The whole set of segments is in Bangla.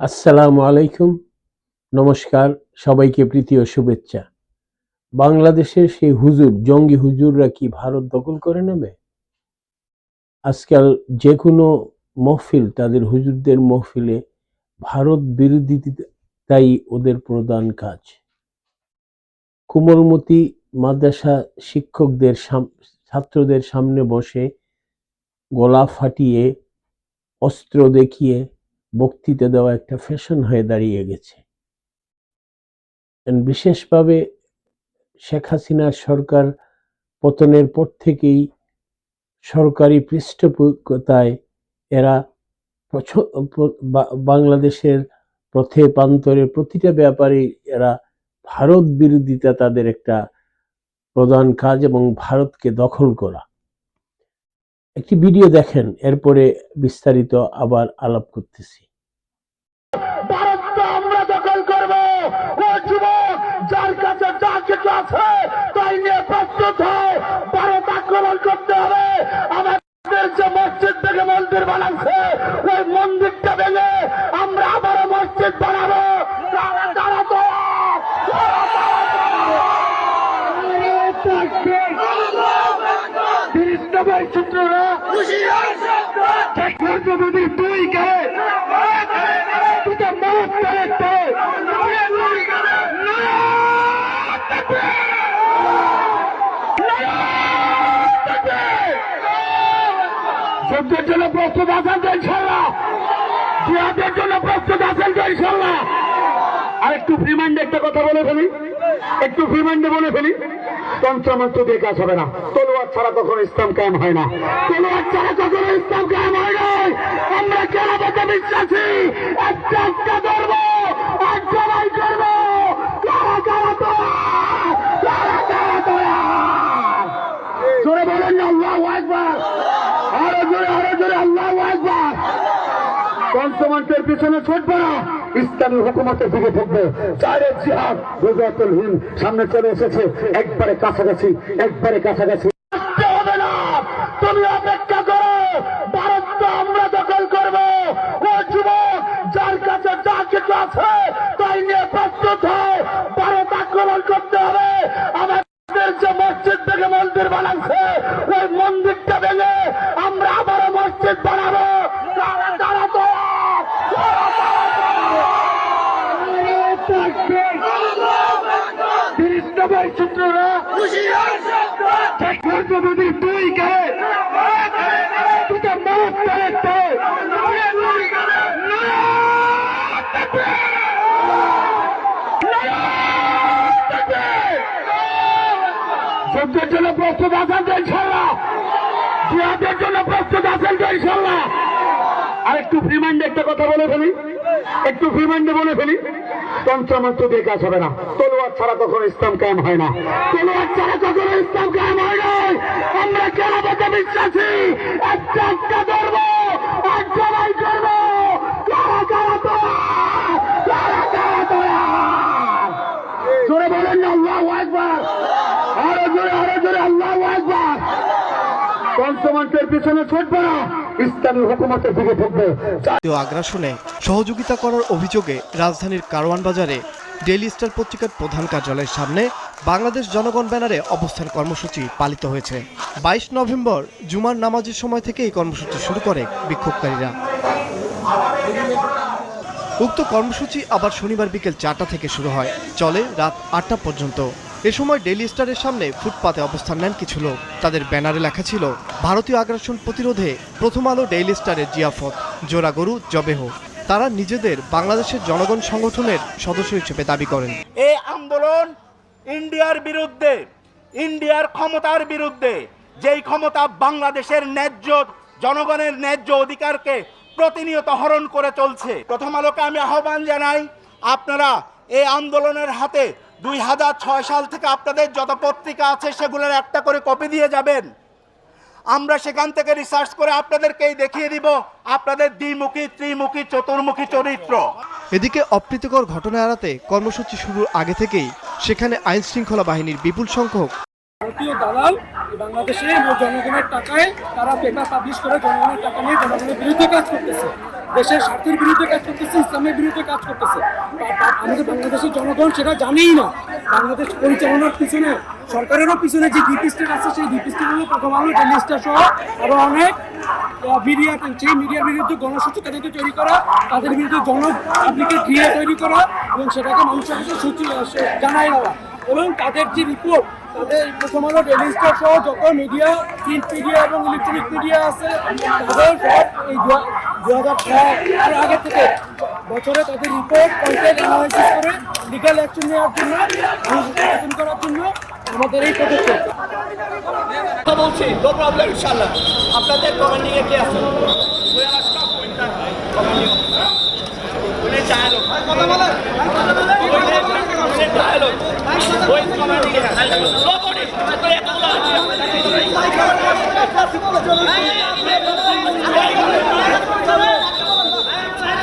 আসসালামু আলাইকুম। নমস্কার, সবাইকে প্রীতি ও শুভেচ্ছা। বাংলাদেশের সেই হুজুর, জঙ্গি হুজুররা কি ভারত দখল করে নেবে? আজকাল যে কোনো মহফিল, তাদের হুজুরদের মহফিলে ভারত বিরোধিতাই ওদের প্রধান কাজ। কোমলমতি মাদ্রাসা শিক্ষকদের ছাত্রদের সামনে বসে গলা ফাটিয়ে অস্ত্র দেখিয়ে বক্তৃতা দেওয়া একটা ফ্যাশন হয়ে দাঁড়িয়ে গেছে। বিশেষভাবে শেখ হাসিনার সরকার পতনের পর থেকেই সরকারি পৃষ্ঠপোষকতায় এরা বাংলাদেশের পথে প্রান্তরে প্রতিটা ব্যাপারে এরা ভারত বিরোধিতা তাদের একটা প্রধান কাজ এবং ভারতকে দখল করা। একটি ভিডিও দেখেন, এরপরে বিস্তারিত আবার আলাপ করতেছি ভারতকে আমরা দখল করব ও যুবক যার কাছে যা কিছু আছে তাই নিয়ে প্রস্তুত হয় ভারত আক্রমণ করতে হবে। আমাদের যে মসজিদ থেকে মন্দির বানাচ্ছে ওই মন্দিরটা ভেঙে আমরা আবারও মসজিদ বানাবো। তারা তারা তো চিত্ররা যদি তুই কে? তুই জন্য প্রস্তুত আছেন তো ইনশাল্লাহ জিহাদের জন্য প্রস্তুত আছেন তো ইনশাল্লাহ আর একটু ফ্রিমাইন্ডে একটা কথা বলে ফেলি। একটু ফ্রিমাইন্ডে বলে ফেলি। তন্ত্রমন্ত্র দিয়ে কাজ হবে না। তলোয়ার ছাড়া কখনো ইসলাম কায়েম হয় না। তলোয়ার ছাড়া কখনো ইসলাম কায়েম হয় নাই। আমরা কেরামতে বিশ্বাসী। একটা একটা ধর্ম এক জবাই করব। পঞ্চমন্ত্রের পিছনে ছুটবে না। ইসলামী হুকুমতের দিকে ঢুকবে চারে জিহাদ গুজরাতুল হিন সামনে চলে এসেছে। একবারে কাছাকাছি একবারে কাছাকাছি। হবে না। তুমি অপেক্ষা করো ভারতকে আমরা দখল করব ও যুবক যার কাছে যা কিছু আছে তাই নিয়ে প্রস্তুত হয় ভারত আক্রমণ করতে হবে আমাদের যে মসজিদ থেকে মন্দির বানাচ্ছে ওই মন্দিরটা ভেঙে আমরা আবারও মসজিদ বানাবো তারা তারা তো চিত্ররা তুই কে তুই আর একটু একটা কথা বলে ফেলি। একটু বলে ফেলি। কাজ হবে না। তলোয়ার ছাড়া কখনো ইসলাম কায়েম হয় না। তলোয়ার ছাড়া কখনো ইসলাম কায়েম হয় নাই আমরা কেরামতে বিশ্বাসী একটা একটা ধর্ম এক জবাই করব কারা কারা তোরা? কারা তোরা? জোরে বলেন না, আল্লাহ একবার আরও জোরে আরও জোরে, আল্লাহ একবার পঞ্চমন্ত্রের পিছনে ছুটবে না আগ্রাসনে সহযোগিতা করার অভিযোগে রাজধানীর কারওয়ান বাজারে ডেইলি স্টার পত্রিকার প্রধান কার্যালয়ের সামনে বাংলাদেশ জনগণ ব্যানারে অবস্থান কর্মসূচি পালিত হয়েছে। বাইশ নভেম্বর জুমার নামাজের সময় থেকে এই কর্মসূচি শুরু করে বিক্ষোভকারীরা। উক্ত কর্মসূচি আবার শনিবার বিকেল চারটা থেকে শুরু হয়, চলে রাত আটটা পর্যন্ত। এ সময় ডেইলি স্টারের সামনে ফুটপাতে অবস্থান নেন কিছু লোক। তাদের ব্যানারে লেখা ছিল, ভারতীয় আগ্রাসন প্রতিরোধে প্রথম আলো ডেইলি স্টারের জিয়াফত, জোড়া গরু জবেহ তারা নিজেদের বাংলাদেশের জনগণ সংগঠনের সদস্য হিসেবে দাবি করেন। এই আন্দোলন ইন্ডিয়ার বিরুদ্ধে, ইন্ডিয়ার ক্ষমতার বিরুদ্ধে, যেই ক্ষমতা বাংলাদেশের ন্যায্য, জনগণের ন্যায্য অধিকারকে প্রতিনিয়ত হরণ করে চলছে। প্রথম আলোকে আমি আহ্বান জানাই, আপনারা এই আন্দোলনের হাতে দুই হাজার ছয় সাল থেকে আপনাদের যত পত্রিকা আছে সেগুলোর একটা করে কপি দিয়ে যাবেন। আমরা সেখান থেকে রিসার্চ করে আপনাদেরকেই দেখিয়ে দিব আপনাদের দ্বিমুখী, ত্রিমুখী, চতুর্মুখী চরিত্র। এদিকে অপ্রীতিকর ঘটনা এড়াতে কর্মসূচি শুরুর আগে থেকেই সেখানে আইন শৃঙ্খলা বাহিনীর বিপুল সংখ্যক জনগণের টাকায় তারা পেপার পাবলিশ করে জনগণের টাকা নিয়ে জনগণের বিরুদ্ধে কাজ করতেছে। দেশের স্বার্থের বিরুদ্ধে কাজ করতেছে, ইসলামের বিরুদ্ধে কাজ করতেছে। আমাদের বাংলাদেশের জনগণ সেটা জানেই না। বাংলাদেশ পরিচালনার পিছনে, সরকারেরও পিছনে যে ডিপ স্টেট আছে, সেই ডিপ স্টেট হলো প্রথম আলো ডেলিস্টার সহ আরও অনেক মিডিয়া সেই মিডিয়ার বিরুদ্ধে গণসচেতনতা তৈরি করা, তাদের বিরুদ্ধে জন পাবলিকের ক্রিয়া তৈরি করা, এবং সেটাকে মানুষের কাছে সূচি জানাই দেওয়া। এবং তাদের যে রিপোর্ট তাদের প্রথম আলো ডেলি সহ যত মিডিয়া, প্রিন্ট মিডিয়া এবং ইলেকট্রনিক মিডিয়া আছে, তাদের এই দু হাজার ছয় আগে থেকে বছরে তাদের রিপোর্ট কন্টেন্ট অ্যানালাইসিস করে লিগাল অ্যাকশন নেওয়ার জন্য সচেতন করার জন্য আমাদের এই পদক্ষেপ। বলছি নো প্রবলেম ইনশাআল্লাহ। আপনাদের কমান্ডিং এ কে আছে?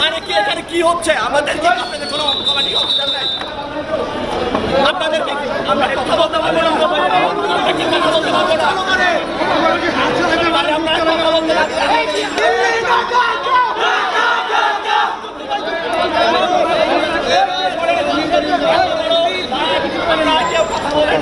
মানে কি এখানে কি হচ্ছে? আমাদের কি আপনাদের কোনো আপনাদেরকে আমরা কথা বলতে পারব না। আমরা কথা বলতে পারব না? আমরা কথা বলতে পারব না। আপনারা কেউ কথা বলেন না আমরা কথা বলব Anyone? তাকে আমাকে এখান থেকে DMP কে ফোন করা লাগবে আমাদের সাথে কথা না বলে আমাদের যে ভাইদেরকে আপনাকে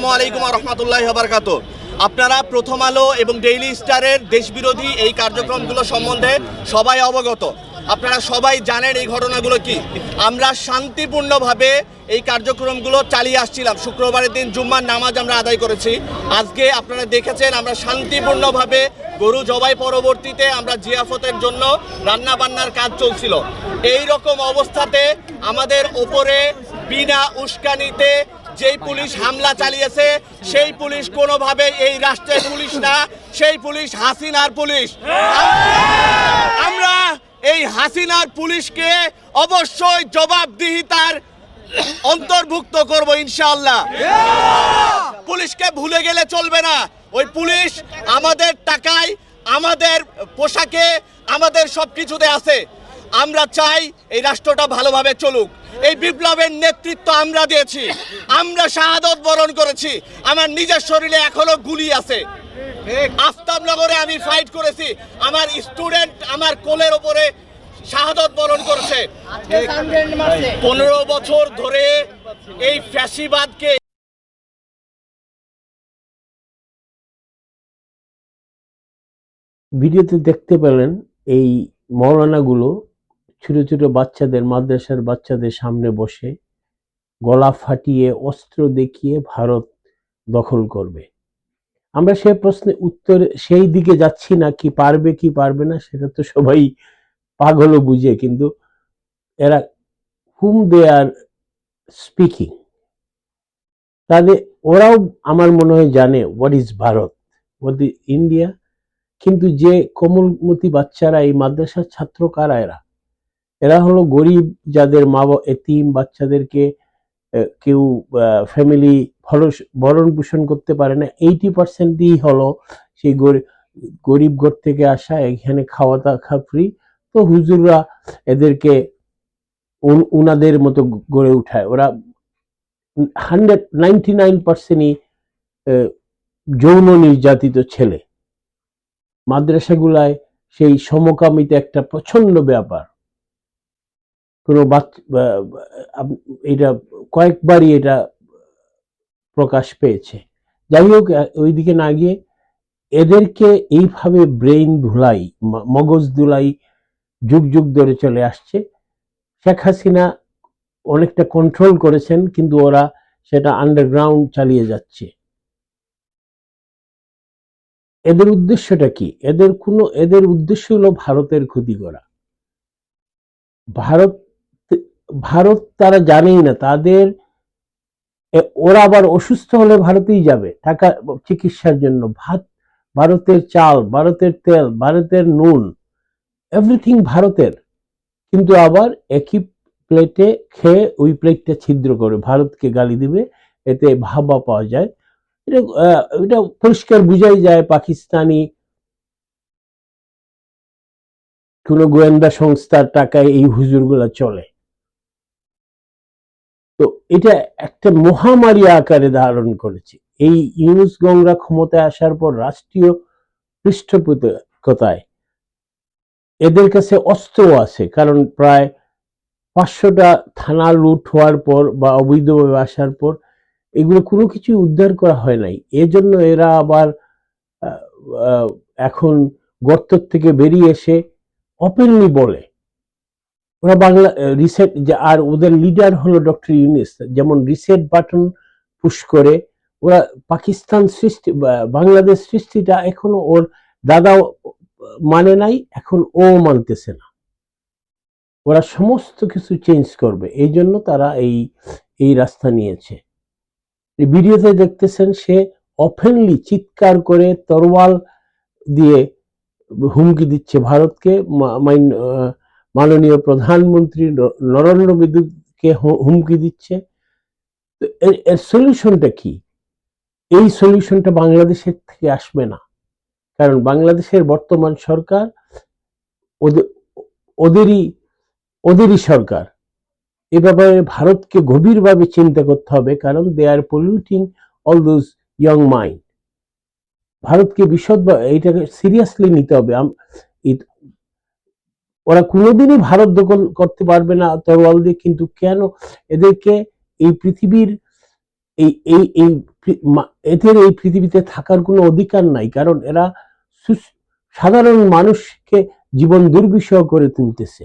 আসসালামু আলাইকুম রহমতুল্লাহ বারকাত আপনারা প্রথম আলো এবং ডেইলি স্টারের দেশবিরোধী এই কার্যক্রমগুলো সম্বন্ধে সবাই অবগত। আপনারা সবাই জানেন এই ঘটনাগুলো কি। আমরা শান্তিপূর্ণভাবে এই কার্যক্রমগুলো চালিয়ে আসছিলাম। শুক্রবারের দিন জুম্মার নামাজ আমরা আদায় করেছি। আজকে আপনারা দেখেছেন আমরা শান্তিপূর্ণভাবে গরু জবাই পরবর্তীতে আমরা জিয়াফতের জন্য রান্না বান্নার কাজ চলছিল। এই রকম অবস্থাতে আমাদের ওপরে বিনা উস্কানিতে যেই পুলিশ হামলা চালিয়েছে, সেই পুলিশ কোনোভাবে এই রাষ্ট্রের পুলিশ না, সেই পুলিশ হাসিনার পুলিশ। এই হাসিনার পুলিশকে অবশ্যই জবাবদিহিতার অন্তর্ভুক্ত করব ইনশাআল্লাহ। পুলিশকে ভুলে গেলে চলবে না। ওই পুলিশ আমাদের টাকায়, আমাদের পোশাকে, আমাদের সব কিছুতে আছে। আমরা চাই এই রাষ্ট্রটা ভালোভাবে চলুক। এই বিপ্লবের নেতৃত্ব আমরা দিয়েছি। আমরা শাহাদত বরণ করেছি। আমার নিজের শরীরে এখনও গুলি আছে। আফতাবনগরে আমি ফাইট করেছি। আমার স্টুডেন্ট আমার কোলের ওপরে শাহাদত বরণ করেছে। পনেরো বছর ধরে এই ফ্যাসিবাদকে ভিডিওতে দেখতে পেলেন এই মৌলানাগুলো ছোট ছোট বাচ্চাদের মাদ্রাসার বাচ্চাদের সামনে বসে গলা ফাটিয়ে অস্ত্র দেখিয়ে ভারত দখল করবে। আমরা সে প্রশ্নে উত্তর সেই দিকে যাচ্ছি না, কি পারবে কি পারবে না, সেটা তো সবাই পাগলও বুঝে, কিন্তু এরা হুম দে আর স্পিকিং তাদের ওরাও আমার মনে হয় জানে what is Bharat what is India কিন্তু যে কোমলমতি বাচ্চারা, এই মাদ্রাসার ছাত্র কারা এরা? এরা হলো গরিব যাদের মা এতিম বাচ্চাদেরকে কেউ ফ্যামিলি ভরণ পোষণ করতে পারে না। এইটি পার্সেন্টই হলো সেই গরি- গরিব ঘর থেকে আসা, এখানে খাওয়া দাওয়া ফ্রি তো হুজুররা এদেরকে উন- উনাদের মতো গড়ে উঠায়। ওরা হান্ড্রেড নাইনটি নাইন পার্সেন্টই যৌন নির্যাতিত ছেলে। মাদ্রাসাগুলায় সেই সমকামিতা একটা প্রচণ্ড ব্যাপার। কোনো এটা কয়েকবারই এটা প্রকাশ পেয়েছে। যাই হোক ওইদিকে না গিয়ে এদেরকে এইভাবে ব্রেইন ধুলাই মগজ ধুলাই যুগ যুগ ধরে চলে আসছে। শেখ হাসিনা অনেকটা কন্ট্রোল করেছেন, কিন্তু ওরা সেটা আন্ডারগ্রাউন্ড চালিয়ে যাচ্ছে। এদের উদ্দেশ্যটা কি? এদের কোনো, এদের উদ্দেশ্য হলো ভারতের ক্ষতি করা। ভারত ভারত তারা জানেই না, তাদের ওরা আবার অসুস্থ হলে ভারতেই যাবে টাকা চিকিৎসার জন্য। ভাত, ভারতের চাল, ভারতের তেল, ভারতের নুন এভরিথিং ভারতের। কিন্তু আবার একই প্লেটে খেয়ে ওই প্লেটটা ছিদ্র করে, ভারতকে গালি দিবে, এতে ভাবা পাওয়া যায়। এটা এটা পরিষ্কার বুঝাই যায় পাকিস্তানি কোনো গোয়েন্দা সংস্থার টাকায় এই হুজুরগুলা চলে। তো এটা একটা মহামারী আকারে ধারণ করেছে। এই ইউনুস গংরা ক্ষমতায় আসার পর রাষ্ট্রীয় পৃষ্ঠপোষকতায় এদের কাছে অস্ত্র আছে, কারণ প্রায় পাঁচশোটা থানা লুট হওয়ার পর বা অবৈধভাবে আসার পর এগুলো কোনো কিছু উদ্ধার করা হয় নাই। এজন্য এরা আবার এখন গর্ত থেকে বেরিয়ে এসে ওপেনলি বলে ওরা বাংলা রিসেট আর ওদের লিডার হলো ডক্টর ইউনিস, যেমন রিসেট বাটন পুশ করে, ওরা পাকিস্তান সৃষ্টি বাংলাদেশ সৃষ্টিটা এখনও ওর দাদা মানে নাই, এখন ও মানতেছে না। ওরা সমস্ত কিছু চেঞ্জ করবে, এই জন্য তারা এই এই রাস্তা নিয়েছে। ভিডিওতে দেখতেছেন সে অফেনলি চিৎকার করে তরোয়াল দিয়ে হুমকি দিচ্ছে ভারতকে মাইন- মাননীয় প্রধানমন্ত্রী নরেন্দ্র হু- হুমকি দিচ্ছে। তো এর- সলিউশনটা কি? এই সলিউশনটা বাংলাদেশের থেকে আসবে না। কারণ বাংলাদেশের বর্তমান সরকার ওদেরই ওদেরই সরকার। এ ব্যাপারে ভারতকে গভীরভাবে চিন্তা করতে হবে, কারণ they are polluting all those young mind ভারতকে বিশদ এইটাকে সিরিয়াসলি নিতে হবে। ওরা কোনোদিনই ভারত দখল করতে পারবে না তরোয়াল দিয়ে, কিন্তু কেন? এদেরকে এই পৃথিবীর এই এই এই এদের এই পৃথিবীতে থাকার কোনো অধিকার নাই, কারণ এরা সাধারণ মানুষকে জীবন দুর্বিষহ করে তুলতেছে।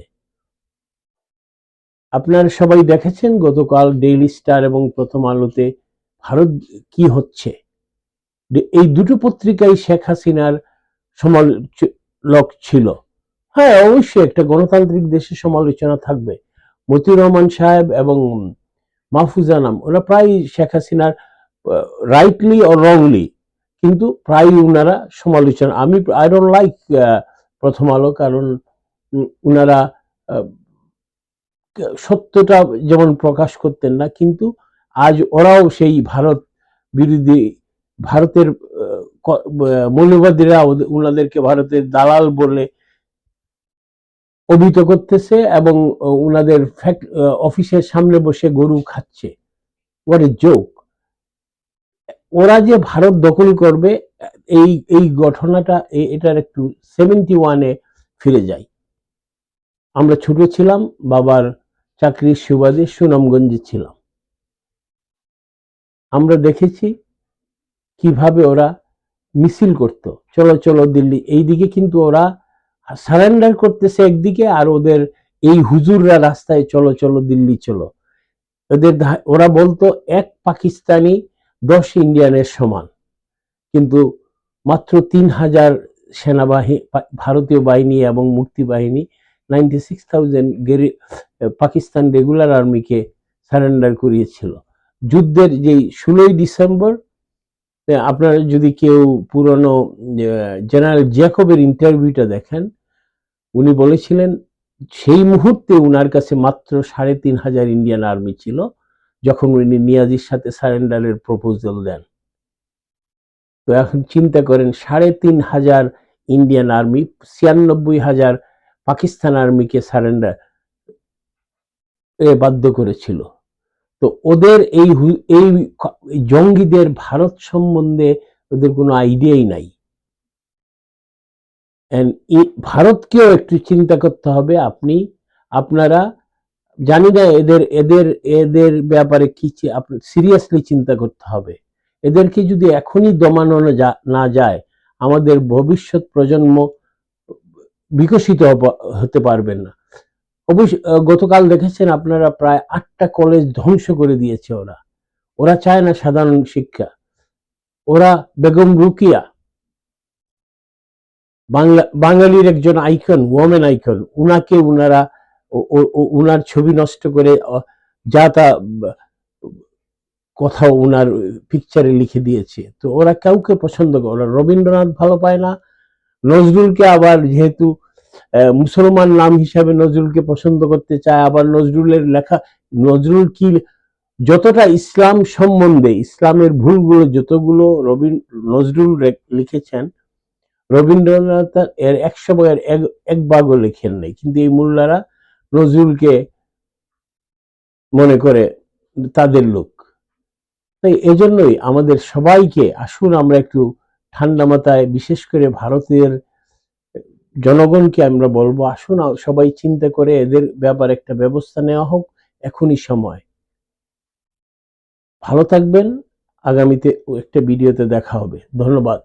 আপনারা সবাই দেখেছেন গতকাল ডেইলি স্টার এবং প্রথম আলোতে ভারত কি হচ্ছে? এই দুটো পত্রিকাই শেখ হাসিনার সমালোচক ছিল। হ্যাঁ অবশ্যই একটা গণতান্ত্রিক দেশের সমালোচনা থাকবে। মতিউর রহমান সাহেব এবং মাহফুজা নাম, ওরা প্রায় শেখ হাসিনার রাইটলি ও রংলি কিন্তু প্রায় উনারা সমালোচনা। আমি আই ডোন্ট লাইক প্রথম আলো, কারণ উনারা সত্যটা যেমন প্রকাশ করতেন না, কিন্তু আজ ওরাও সেই ভারত বিরোধী, ভারতের মৌলবাদীরা উনাদেরকে ভারতের দালাল বলে অভিহিত করতেছে এবং আহ, অফিসের সামনে বসে গরু খাচ্ছে। ওয়াট এ জোক ওরা যে ভারত দখল করবে এই এই ঘটনাটা এটার একটু সেভেন্টি ওয়ানে ফিরে যায় আমরা ছোট ছিলাম বাবার চাকরির সুবাদে সুনামগঞ্জে ছিলাম। আমরা দেখেছি কীভাবে ওরা মিছিল করত। চলো চলো দিল্লি। এইদিকে কিন্তু ওরা সারেন্ডার করতেছে একদিকে আর ওদের এই হুজুররা রাস্তায় চলো চলো, দিল্লি চলো। ওদের ওরা বলতো এক পাকিস্তানি, দশ ইন্ডিয়ানের সমান। কিন্তু মাত্র তিন হাজার সেনাবাহিনী ভারতীয় বাহিনী এবং মুক্তি বাহিনী ninety six thousand Pakistan regular আর্মিকে surrender করিয়েছিল। যুদ্ধের যেই ষোলোই ডিসেম্বর আপনারা যদি কেউ পুরনো জেনারেল জ্যাকবের ইন্টারভিউটা দেখেন, উনি বলেছিলেন, সেই মুহূর্তে উনার কাছে মাত্র সাড়ে তিন হাজার ইন্ডিয়ান আর্মি ছিল, যখন উনি নিয়াজির সাথে সারেন্ডারের প্রপোজাল দেন। তো এখন চিন্তা করেন, সাড়ে তিন হাজার ইন্ডিয়ান আর্মি ছিয়ানব্বই হাজার পাকিস্তান আর্মিকে সারেন্ডার, এ বাধ্য করেছিল। তো ওদের এই এই জঙ্গিদের ভারত সম্বন্ধে ওদের কোনো আইডিয়াই নাই। ভারতকেও একটু চিন্তা করতে হবে আপনি। আপনারা জানি না এদের এদের এদের ব্যাপারে কি সিরিয়াসলি চিন্তা করতে হবে। এদেরকে যদি এখনই দমানো না যায়, আমাদের ভবিষ্যৎ প্রজন্ম বিকশিত হতে পারবেন না। অবশ্য গতকাল দেখেছেন আপনারা প্রায় আটটা কলেজ ধ্বংস করে দিয়েছে ওরা। ওরা চায় না সাধারণ শিক্ষা। ওরা বেগম রুকিয়া, বাংলা, বাঙালির একজন আইকন ওমেন আইকন উনাকে উনারা উনার ছবি নষ্ট করে যা তা কথা উনার পিকচারে লিখে দিয়েছে। তো ওরা কাউকে পছন্দ করে, ওরা রবীন্দ্রনাথ ভালো পায় না, নজরুলকে আবার যেহেতু মুসলমান নাম হিসাবে নজরুলকে পছন্দ করতে চায়, আবার নজরুলের লেখা, নজরুল কি, যতটা ইসলাম সম্বন্ধে, ইসলামের ভুলগুলো যতগুলো রবীন, নজরুল লিখেছেন, রবীন্দ্রনাথ এর একশো ভাগের এক ভাগও লেখেন নাই। কিন্তু এই মোল্লারা নজরুলকে মনে করে তাদের লোক। তাই এজন্যই আমাদের সবাইকে আসুন আমরা একটু ঠান্ডা মাথায়, বিশেষ করে ভারতের জনগণকে আমরা বলব, আসুন সবাই চিন্তা করে এদের ব্যাপারে একটা ব্যবস্থা নেওয়া হোক, এখনই সময়। ভালো থাকবেন, আগামীতে একটা ভিডিওতে দেখা হবে। ধন্যবাদ।